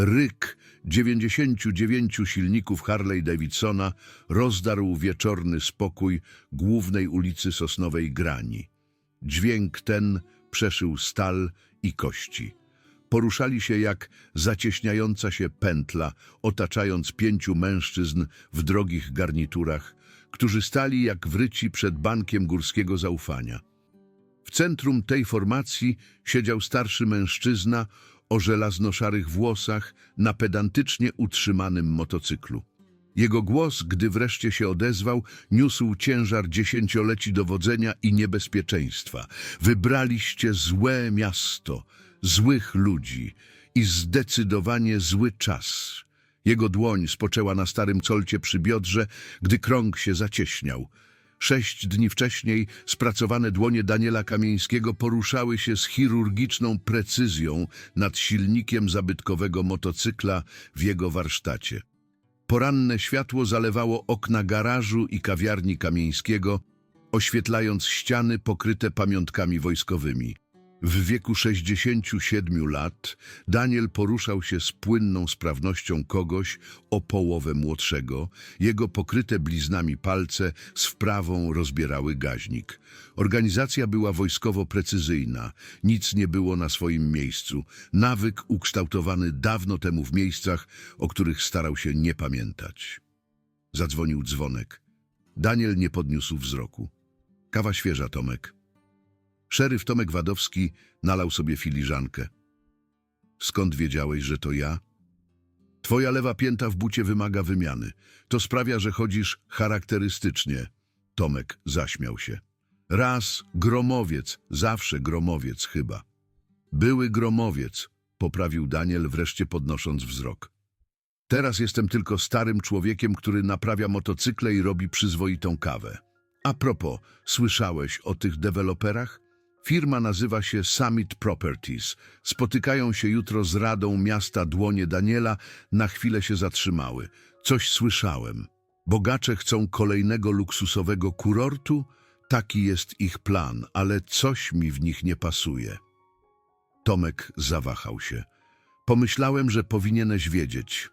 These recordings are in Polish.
Ryk 99 silników Harley Davidsona rozdarł wieczorny spokój głównej ulicy Sosnowej Grani. Dźwięk ten przeszył stal i kości. Poruszali się jak zacieśniająca się pętla, otaczając pięciu mężczyzn w drogich garniturach, którzy stali jak wryci przed bankiem górskiego zaufania. W centrum tej formacji siedział starszy mężczyzna o żelazno-szarych włosach na pedantycznie utrzymanym motocyklu. Jego głos, gdy wreszcie się odezwał, niósł ciężar dziesięcioleci dowodzenia i niebezpieczeństwa. Wybraliście złe miasto, złych ludzi i zdecydowanie zły czas. Jego dłoń spoczęła na starym colcie przy biodrze, gdy krąg się zacieśniał. Sześć dni wcześniej spracowane dłonie Daniela Kamieńskiego poruszały się z chirurgiczną precyzją nad silnikiem zabytkowego motocykla w jego warsztacie. Poranne światło zalewało okna garażu i kawiarni Kamieńskiego, oświetlając ściany pokryte pamiątkami wojskowymi. W wieku 67 lat Daniel poruszał się z płynną sprawnością kogoś o połowę młodszego. Jego pokryte bliznami palce z wprawą rozbierały gaźnik. Organizacja była wojskowo precyzyjna. Nic nie było na swoim miejscu. Nawyk ukształtowany dawno temu w miejscach, o których starał się nie pamiętać. Zadzwonił dzwonek. Daniel nie podniósł wzroku. Kawa świeża, Tomek. Szeryf Tomek Wadowski nalał sobie filiżankę. Skąd wiedziałeś, że to ja? Twoja lewa pięta w bucie wymaga wymiany. To sprawia, że chodzisz charakterystycznie. Tomek zaśmiał się. Raz gromowiec, zawsze gromowiec chyba. Były gromowiec, poprawił Daniel, wreszcie podnosząc wzrok. Teraz jestem tylko starym człowiekiem, który naprawia motocykle i robi przyzwoitą kawę. A propos, słyszałeś o tych deweloperach? Firma nazywa się Summit Properties. Spotykają się jutro z Radą Miasta Dłonie Daniela. Na chwilę się zatrzymały. Coś słyszałem. Bogacze chcą kolejnego luksusowego kurortu? Taki jest ich plan, ale coś mi w nich nie pasuje. Tomek zawahał się. Pomyślałem, że powinieneś wiedzieć.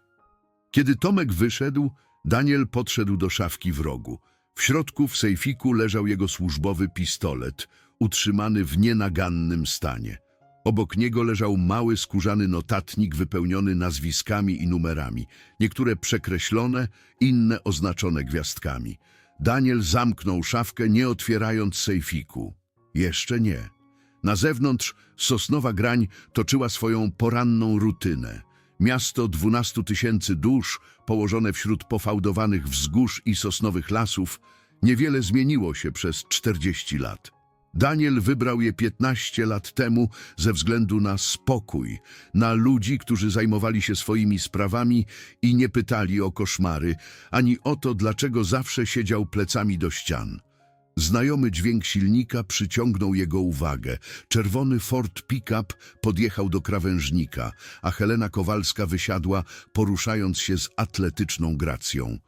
Kiedy Tomek wyszedł, Daniel podszedł do szafki w rogu. W środku w sejfiku leżał jego służbowy pistolet, utrzymany w nienagannym stanie. Obok niego leżał mały skórzany notatnik wypełniony nazwiskami i numerami, niektóre przekreślone, inne oznaczone gwiazdkami. Daniel zamknął szafkę, nie otwierając sejfiku. Jeszcze nie. Na zewnątrz Sosnowa Grań toczyła swoją poranną rutynę. Miasto dwunastu tysięcy dusz, położone wśród pofałdowanych wzgórz i sosnowych lasów, niewiele zmieniło się przez 40 lat. Daniel wybrał je 15 lat temu ze względu na spokój, na ludzi, którzy zajmowali się swoimi sprawami i nie pytali o koszmary, ani o to, dlaczego zawsze siedział plecami do ścian. Znajomy dźwięk silnika przyciągnął jego uwagę. Czerwony Ford Pickup podjechał do krawężnika, a Helena Kowalska wysiadła, poruszając się z atletyczną gracją.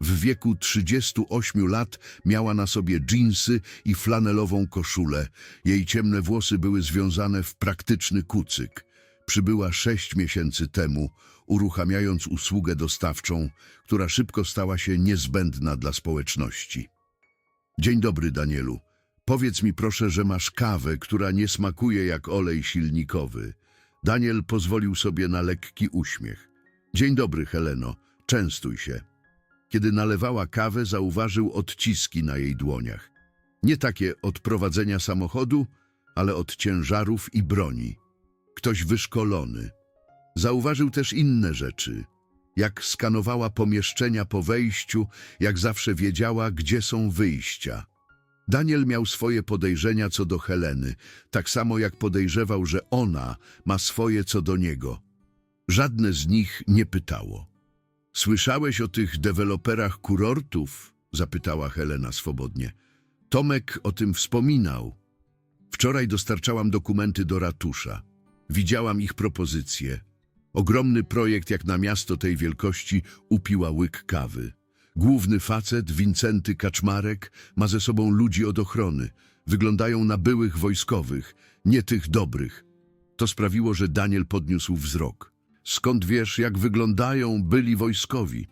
W wieku 38 lat miała na sobie dżinsy i flanelową koszulę. Jej ciemne włosy były związane w praktyczny kucyk. Przybyła sześć miesięcy temu, uruchamiając usługę dostawczą, która szybko stała się niezbędna dla społeczności. Dzień dobry, Danielu. Powiedz mi proszę, że masz kawę, która nie smakuje jak olej silnikowy. Daniel pozwolił sobie na lekki uśmiech. Dzień dobry, Heleno. Częstuj się. Kiedy nalewała kawę, zauważył odciski na jej dłoniach. Nie takie od prowadzenia samochodu, ale od ciężarów i broni. Ktoś wyszkolony. Zauważył też inne rzeczy. Jak skanowała pomieszczenia po wejściu, jak zawsze wiedziała, gdzie są wyjścia. Daniel miał swoje podejrzenia co do Heleny, tak samo jak podejrzewał, że ona ma swoje co do niego. Żadne z nich nie pytało. Słyszałeś o tych deweloperach kurortów? zapytała Helena swobodnie. Tomek o tym wspominał. Wczoraj dostarczałam dokumenty do ratusza. Widziałam ich propozycje. Ogromny projekt jak na miasto tej wielkości upiła łyk kawy. Główny facet, Wincenty Kaczmarek, ma ze sobą ludzi od ochrony. Wyglądają na byłych wojskowych, nie tych dobrych. To sprawiło, że Daniel podniósł wzrok. Skąd wiesz, jak wyglądają byli wojskowi?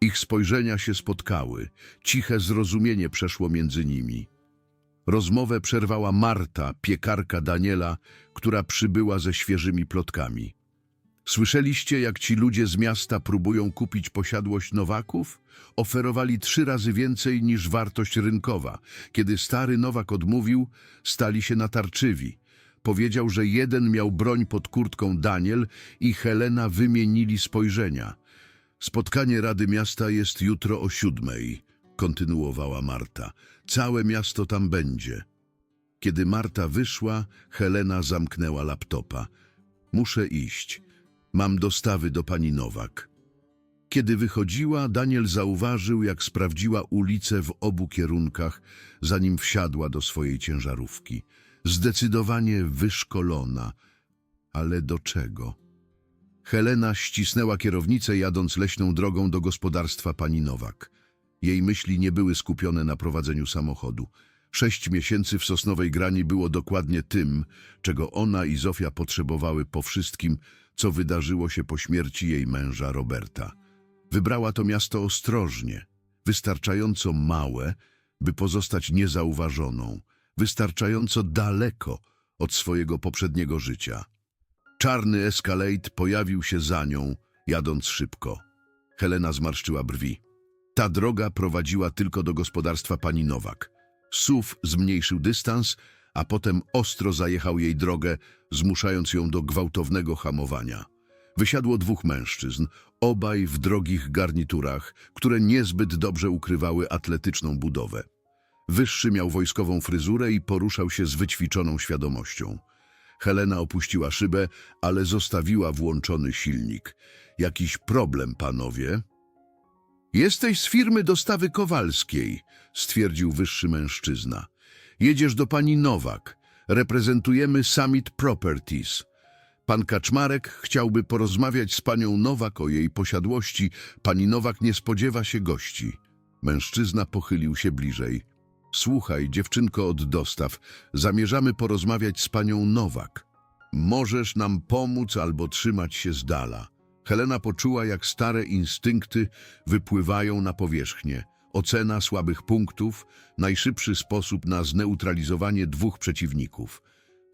Ich spojrzenia się spotkały. Ciche zrozumienie przeszło między nimi. Rozmowę przerwała Marta, piekarka Daniela, która przybyła ze świeżymi plotkami. Słyszeliście, jak ci ludzie z miasta próbują kupić posiadłość Nowaków? Oferowali trzy razy więcej niż wartość rynkowa. Kiedy stary Nowak odmówił, stali się natarczywi. Powiedział, że jeden miał broń pod kurtką Daniel i Helena wymienili spojrzenia. Spotkanie Rady Miasta jest jutro o siódmej, kontynuowała Marta. Całe miasto tam będzie. Kiedy Marta wyszła, Helena zamknęła laptopa. Muszę iść. Mam dostawy do pani Nowak. Kiedy wychodziła, Daniel zauważył, jak sprawdziła ulicę w obu kierunkach, zanim wsiadła do swojej ciężarówki. Zdecydowanie wyszkolona. Ale do czego? Helena ścisnęła kierownicę, jadąc leśną drogą do gospodarstwa pani Nowak. Jej myśli nie były skupione na prowadzeniu samochodu. Sześć miesięcy w Sosnowej Grani było dokładnie tym, czego ona i Zofia potrzebowały po wszystkim, co wydarzyło się po śmierci jej męża Roberta. Wybrała to miasto ostrożnie, wystarczająco małe, by pozostać niezauważoną, wystarczająco daleko od swojego poprzedniego życia. Czarny Escalade pojawił się za nią, jadąc szybko. Helena zmarszczyła brwi. Ta droga prowadziła tylko do gospodarstwa pani Nowak. SUV zmniejszył dystans, a potem ostro zajechał jej drogę, zmuszając ją do gwałtownego hamowania. Wysiadło dwóch mężczyzn, obaj w drogich garniturach, które niezbyt dobrze ukrywały atletyczną budowę. Wyższy miał wojskową fryzurę i poruszał się z wyćwiczoną świadomością. Helena opuściła szybę, ale zostawiła włączony silnik. Jakiś problem, panowie? Jesteś z firmy dostawy Kowalskiej, stwierdził wyższy mężczyzna. Jedziesz do pani Nowak. Reprezentujemy Summit Properties. Pan Kaczmarek chciałby porozmawiać z panią Nowak o jej posiadłości. Pani Nowak nie spodziewa się gości. Mężczyzna pochylił się bliżej. Słuchaj, dziewczynko od dostaw, zamierzamy porozmawiać z panią Nowak. Możesz nam pomóc albo trzymać się z dala. Helena poczuła, jak stare instynkty wypływają na powierzchnię. Ocena słabych punktów, najszybszy sposób na zneutralizowanie dwóch przeciwników.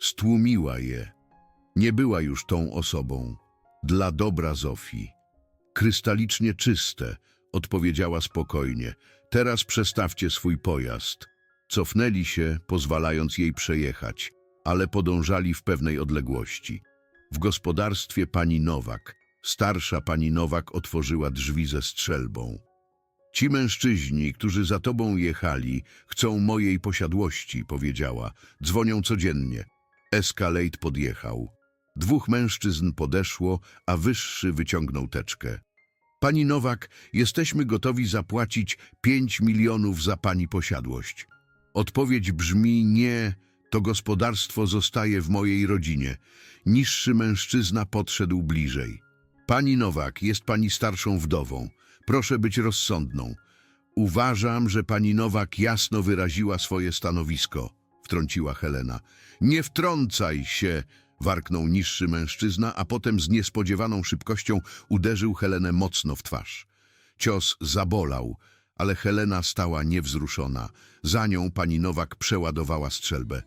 Stłumiła je. Nie była już tą osobą. Dla dobra Zofii. Krystalicznie czyste, odpowiedziała spokojnie. Teraz przestawcie swój pojazd. Cofnęli się, pozwalając jej przejechać, ale podążali w pewnej odległości. W gospodarstwie pani Nowak, starsza pani Nowak otworzyła drzwi ze strzelbą. Ci mężczyźni, którzy za tobą jechali, chcą mojej posiadłości, powiedziała. Dzwonią codziennie. Escalade podjechał. Dwóch mężczyzn podeszło, a wyższy wyciągnął teczkę. Pani Nowak, jesteśmy gotowi zapłacić pięć milionów za pani posiadłość. Odpowiedź brzmi nie, to gospodarstwo zostaje w mojej rodzinie. Niższy mężczyzna podszedł bliżej. Pani Nowak, jest pani starszą wdową. Proszę być rozsądną. Uważam, że pani Nowak jasno wyraziła swoje stanowisko, wtrąciła Helena. Nie wtrącaj się, warknął niższy mężczyzna, a potem z niespodziewaną szybkością uderzył Helenę mocno w twarz. Cios zabolał, ale Helena stała niewzruszona. Za nią pani Nowak przeładowała strzelbę.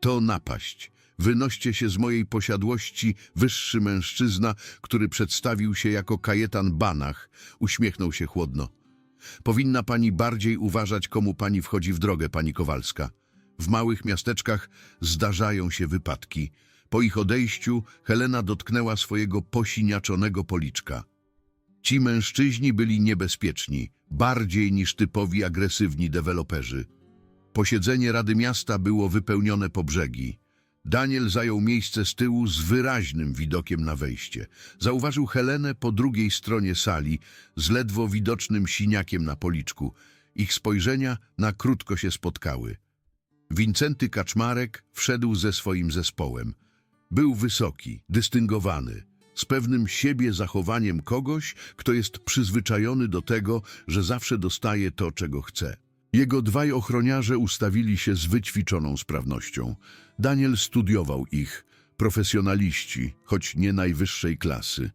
To napaść. Wynoście się z mojej posiadłości wyższy mężczyzna, który przedstawił się jako Kajetan Banach, uśmiechnął się chłodno. Powinna pani bardziej uważać, komu pani wchodzi w drogę, pani Kowalska. W małych miasteczkach zdarzają się wypadki. Po ich odejściu Helena dotknęła swojego posiniaczonego policzka. Ci mężczyźni byli niebezpieczni, bardziej niż typowi agresywni deweloperzy. Posiedzenie Rady Miasta było wypełnione po brzegi. Daniel zajął miejsce z tyłu z wyraźnym widokiem na wejście. Zauważył Helenę po drugiej stronie sali z ledwo widocznym siniakiem na policzku. Ich spojrzenia na krótko się spotkały. Wincenty Kaczmarek wszedł ze swoim zespołem. Był wysoki, dystyngowany, z pewnym siebie zachowaniem kogoś, kto jest przyzwyczajony do tego, że zawsze dostaje to, czego chce. Jego dwaj ochroniarze ustawili się z wyćwiczoną sprawnością. Daniel studiował ich. Profesjonaliści, choć nie najwyższej klasy.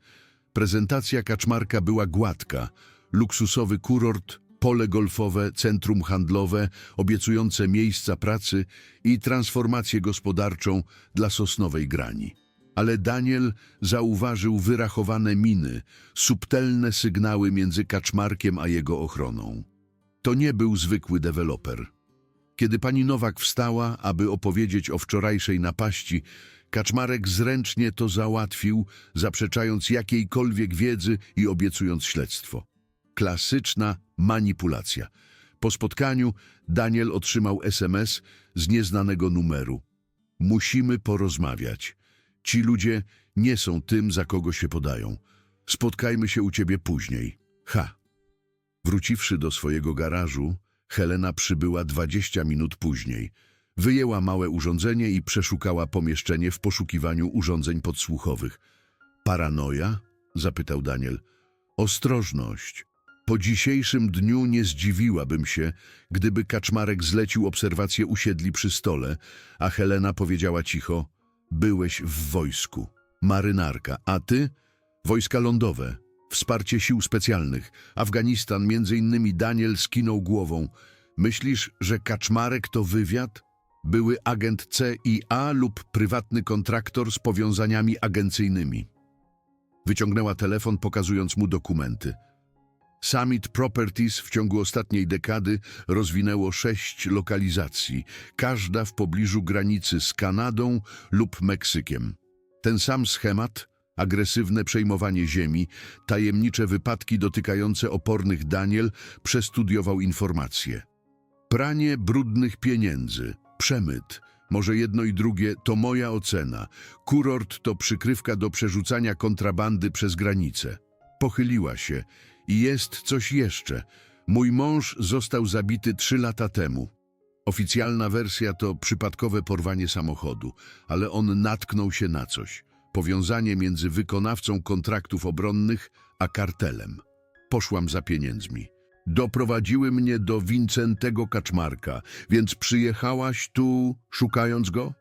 Prezentacja kaczmarka była gładka. Luksusowy kurort, pole golfowe, centrum handlowe, obiecujące miejsca pracy i transformację gospodarczą dla sosnowej grani. Ale Daniel zauważył wyrachowane miny, subtelne sygnały między kaczmarkiem a jego ochroną. To nie był zwykły deweloper. Kiedy pani Nowak wstała, aby opowiedzieć o wczorajszej napaści, Kaczmarek zręcznie to załatwił, zaprzeczając jakiejkolwiek wiedzy i obiecując śledztwo. Klasyczna manipulacja. Po spotkaniu Daniel otrzymał SMS z nieznanego numeru. Musimy porozmawiać. Ci ludzie nie są tym, za kogo się podają. Spotkajmy się u ciebie później. Ha. Wróciwszy do swojego garażu, Helena przybyła 20 minut później. Wyjęła małe urządzenie i przeszukała pomieszczenie w poszukiwaniu urządzeń podsłuchowych. Paranoja? zapytał Daniel. Ostrożność. Po dzisiejszym dniu nie zdziwiłabym się, gdyby Kaczmarek zlecił obserwację usiedli przy stole, a Helena powiedziała cicho: Byłeś w wojsku. Marynarka, a ty? Wojska lądowe. Wsparcie sił specjalnych. Afganistan, między innymi Daniel skinął głową. Myślisz, że Kaczmarek to wywiad? Były agent CIA lub prywatny kontraktor z powiązaniami agencyjnymi. Wyciągnęła telefon, pokazując mu dokumenty. Summit Properties w ciągu ostatniej dekady rozwinęło sześć lokalizacji, każda w pobliżu granicy z Kanadą lub Meksykiem. Ten sam schemat, agresywne przejmowanie ziemi, tajemnicze wypadki dotykające opornych Daniel, przestudiował informacje. Pranie brudnych pieniędzy, przemyt, może jedno i drugie to moja ocena. Kurort to przykrywka do przerzucania kontrabandy przez granicę. Pochyliła się i jest coś jeszcze. Mój mąż został zabity trzy lata temu. Oficjalna wersja to przypadkowe porwanie samochodu, ale on natknął się na coś. Powiązanie między wykonawcą kontraktów obronnych a kartelem. Poszłam za pieniędzmi. Doprowadziły mnie do Wincentego Kaczmarka, więc przyjechałaś tu, szukając go?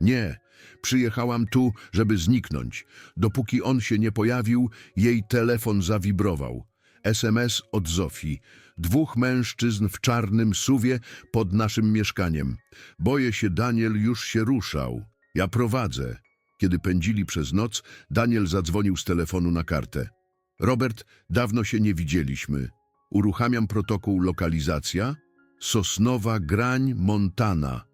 Nie, przyjechałam tu, żeby zniknąć. Dopóki on się nie pojawił, jej telefon zawibrował. SMS od Zofii. Dwóch mężczyzn w czarnym suwie pod naszym mieszkaniem. Boję się, Daniel już się ruszał. Ja prowadzę. Kiedy pędzili przez noc, Daniel zadzwonił z telefonu na kartę. Robert, dawno się nie widzieliśmy. Uruchamiam protokół lokalizacja. Sosnowa Grań, Montana.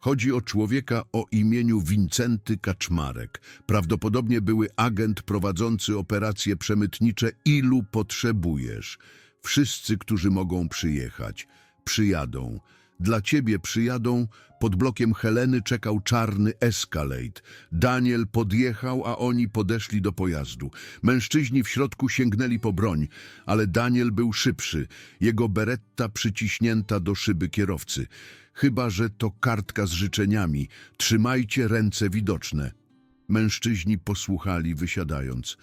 Chodzi o człowieka o imieniu Wincenty Kaczmarek. Prawdopodobnie były agent prowadzący operacje przemytnicze Ilu potrzebujesz? Wszyscy, którzy mogą przyjechać. Przyjadą. Dla ciebie przyjadą. Pod blokiem Heleny czekał czarny Escalade. Daniel podjechał, a oni podeszli do pojazdu. Mężczyźni w środku sięgnęli po broń, ale Daniel był szybszy. Jego beretta przyciśnięta do szyby kierowcy. Chyba, że to kartka z życzeniami. Trzymajcie ręce widoczne. Mężczyźni posłuchali, wysiadając.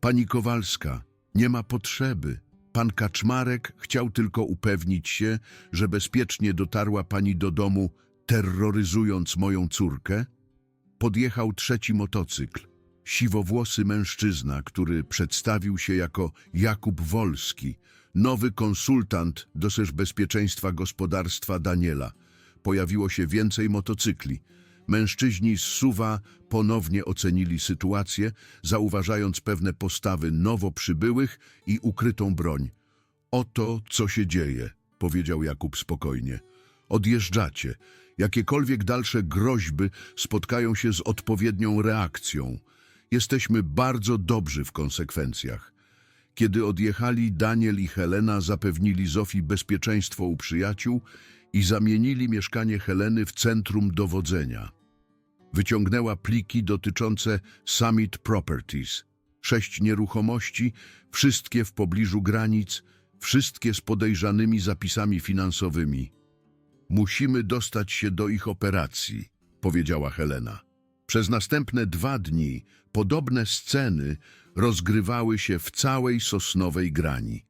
Pani Kowalska, nie ma potrzeby. Pan Kaczmarek chciał tylko upewnić się, że bezpiecznie dotarła pani do domu, terroryzując moją córkę. Podjechał trzeci motocykl. Siwowłosy mężczyzna, który przedstawił się jako Jakub Wolski, nowy konsultant do bezpieczeństwa gospodarstwa Daniela. Pojawiło się więcej motocykli. Mężczyźni z Suwa ponownie ocenili sytuację, zauważając pewne postawy nowo przybyłych i ukrytą broń. Oto, co się dzieje, powiedział Jakub spokojnie. Odjeżdżacie. Jakiekolwiek dalsze groźby spotkają się z odpowiednią reakcją. Jesteśmy bardzo dobrzy w konsekwencjach. Kiedy odjechali, Daniel i Helena zapewnili Zofii bezpieczeństwo u przyjaciół i zamienili mieszkanie Heleny w centrum dowodzenia. Wyciągnęła pliki dotyczące Summit Properties. Sześć nieruchomości, wszystkie w pobliżu granic, wszystkie z podejrzanymi zapisami finansowymi. Musimy dostać się do ich operacji, powiedziała Helena. Przez następne dwa dni podobne sceny rozgrywały się w całej sosnowej grani.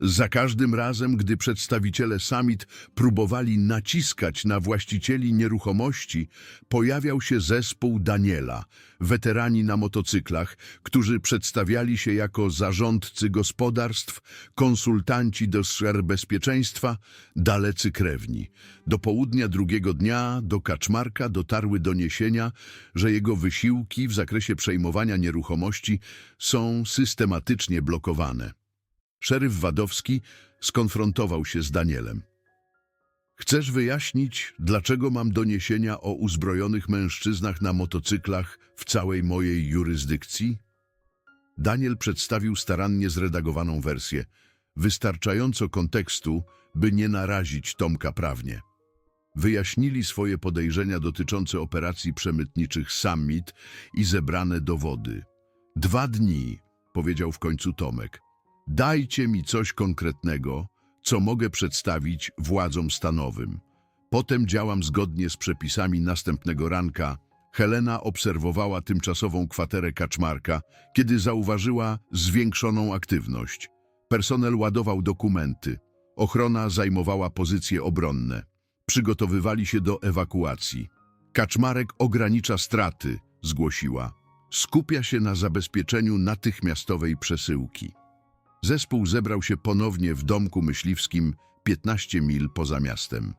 Za każdym razem, gdy przedstawiciele summit próbowali naciskać na właścicieli nieruchomości, pojawiał się zespół Daniela, weterani na motocyklach, którzy przedstawiali się jako zarządcy gospodarstw, konsultanci do sfer bezpieczeństwa, dalecy krewni. Do południa drugiego dnia do Kaczmarka dotarły doniesienia, że jego wysiłki w zakresie przejmowania nieruchomości są systematycznie blokowane. Szeryf Wadowski skonfrontował się z Danielem. Chcesz wyjaśnić, dlaczego mam doniesienia o uzbrojonych mężczyznach na motocyklach w całej mojej jurysdykcji? Daniel przedstawił starannie zredagowaną wersję, wystarczająco kontekstu, by nie narazić Tomka prawnie. Wyjaśnili swoje podejrzenia dotyczące operacji przemytniczych Summit i zebrane dowody. Dwa dni, powiedział w końcu Tomek. Dajcie mi coś konkretnego, co mogę przedstawić władzom stanowym. Potem działam zgodnie z przepisami następnego ranka. Helena obserwowała tymczasową kwaterę Kaczmarka, kiedy zauważyła zwiększoną aktywność. Personel ładował dokumenty. Ochrona zajmowała pozycje obronne. Przygotowywali się do ewakuacji. Kaczmarek ogranicza straty, zgłosiła. Skupia się na zabezpieczeniu natychmiastowej przesyłki. Zespół zebrał się ponownie w domku myśliwskim 15 mil poza miastem.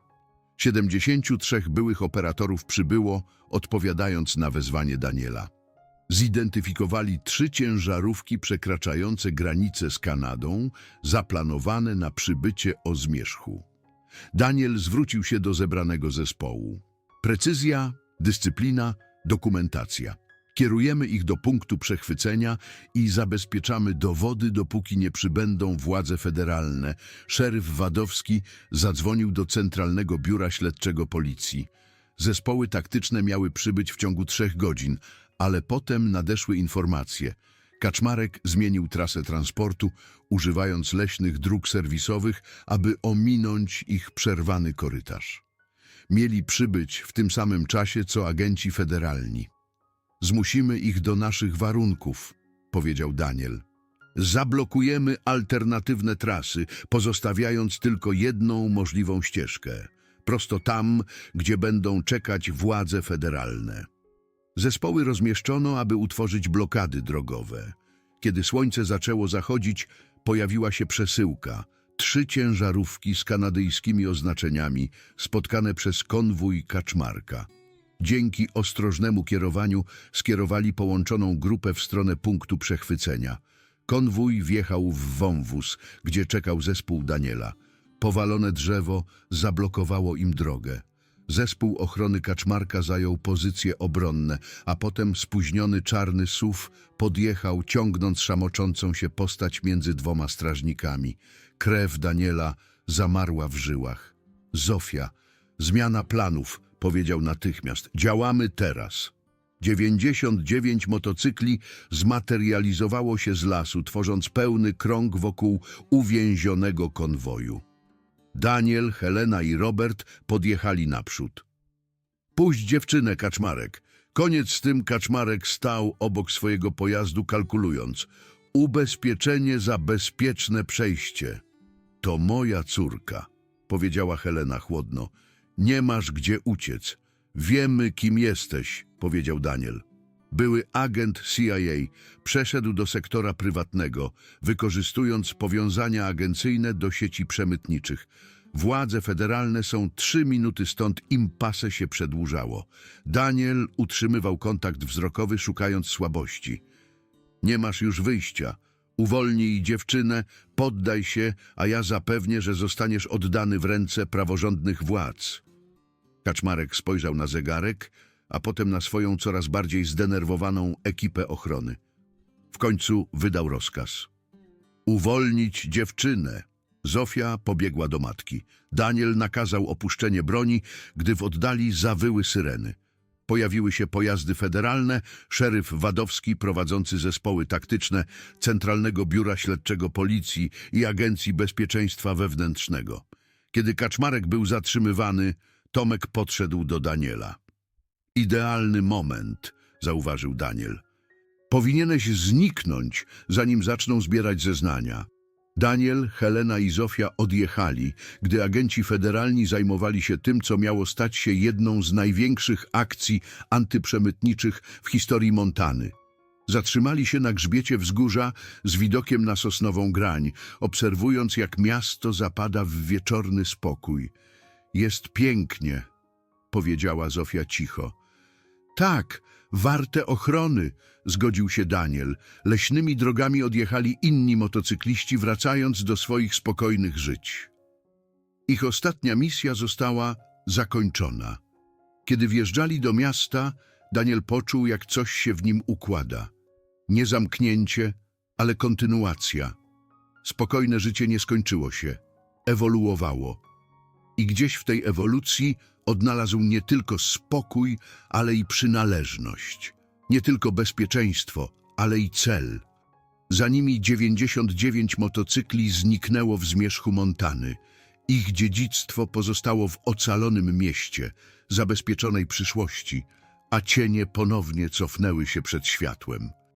73 byłych operatorów przybyło, odpowiadając na wezwanie Daniela. Zidentyfikowali trzy ciężarówki przekraczające granicę z Kanadą, zaplanowane na przybycie o zmierzchu. Daniel zwrócił się do zebranego zespołu. Precyzja, dyscyplina, dokumentacja. Kierujemy ich do punktu przechwycenia i zabezpieczamy dowody, dopóki nie przybędą władze federalne. Szeryf Wadowski zadzwonił do Centralnego Biura Śledczego Policji. Zespoły taktyczne miały przybyć w ciągu trzech godzin, ale potem nadeszły informacje. Kaczmarek zmienił trasę transportu, używając leśnych dróg serwisowych, aby ominąć ich przerwany korytarz. Mieli przybyć w tym samym czasie, co agenci federalni. Zmusimy ich do naszych warunków, powiedział Daniel. Zablokujemy alternatywne trasy, pozostawiając tylko jedną możliwą ścieżkę. Prosto tam, gdzie będą czekać władze federalne. Zespoły rozmieszczono, aby utworzyć blokady drogowe. Kiedy słońce zaczęło zachodzić, pojawiła się przesyłka. Trzy ciężarówki z kanadyjskimi oznaczeniami, spotkane przez konwój Kaczmarka. Dzięki ostrożnemu kierowaniu skierowali połączoną grupę w stronę punktu przechwycenia. Konwój wjechał w wąwóz, gdzie czekał zespół Daniela. Powalone drzewo zablokowało im drogę. Zespół ochrony Kaczmarka zajął pozycje obronne, a potem spóźniony czarny SUV podjechał, ciągnąc szamoczącą się postać między dwoma strażnikami. Krew Daniela zamarła w żyłach. Zofia, zmiana planów, powiedział natychmiast. Działamy teraz. 99 motocykli zmaterializowało się z lasu, tworząc pełny krąg wokół uwięzionego konwoju. Daniel, Helena i Robert podjechali naprzód. Puść dziewczynę, Kaczmarek. Koniec z tym Kaczmarek stał obok swojego pojazdu, kalkulując. Ubezpieczenie za bezpieczne przejście. To moja córka, powiedziała Helena chłodno. Nie masz gdzie uciec. Wiemy, kim jesteś, powiedział Daniel. Były agent CIA przeszedł do sektora prywatnego, wykorzystując powiązania agencyjne do sieci przemytniczych. Władze federalne są trzy minuty stąd, impase się przedłużało. Daniel utrzymywał kontakt wzrokowy, szukając słabości. Nie masz już wyjścia. Uwolnij dziewczynę, poddaj się, a ja zapewnię, że zostaniesz oddany w ręce praworządnych władz. Kaczmarek spojrzał na zegarek, a potem na swoją coraz bardziej zdenerwowaną ekipę ochrony. W końcu wydał rozkaz. Uwolnić dziewczynę. Zofia pobiegła do matki. Daniel nakazał opuszczenie broni, gdy w oddali zawyły syreny. Pojawiły się pojazdy federalne, szeryf Wadowski prowadzący zespoły taktyczne Centralnego Biura Śledczego Policji i Agencji Bezpieczeństwa Wewnętrznego. Kiedy Kaczmarek był zatrzymywany, Tomek podszedł do Daniela. Idealny moment, zauważył Daniel. Powinieneś zniknąć, zanim zaczną zbierać zeznania. Daniel, Helena i Zofia odjechali, gdy agenci federalni zajmowali się tym, co miało stać się jedną z największych akcji antyprzemytniczych w historii Montany. Zatrzymali się na grzbiecie wzgórza z widokiem na sosnową grań, obserwując jak miasto zapada w wieczorny spokój. Jest pięknie, powiedziała Zofia cicho. Tak, warte ochrony, zgodził się Daniel. Leśnymi drogami odjechali inni motocykliści, wracając do swoich spokojnych żyć. Ich ostatnia misja została zakończona. Kiedy wjeżdżali do miasta, Daniel poczuł, jak coś się w nim układa. Nie zamknięcie, ale kontynuacja. Spokojne życie nie skończyło się, ewoluowało. I gdzieś w tej ewolucji odnalazł nie tylko spokój, ale i przynależność. Nie tylko bezpieczeństwo, ale i cel. Za nimi 99 motocykli zniknęło w zmierzchu Montany. Ich dziedzictwo pozostało w ocalonym mieście, zabezpieczonej przyszłości, a cienie ponownie cofnęły się przed światłem.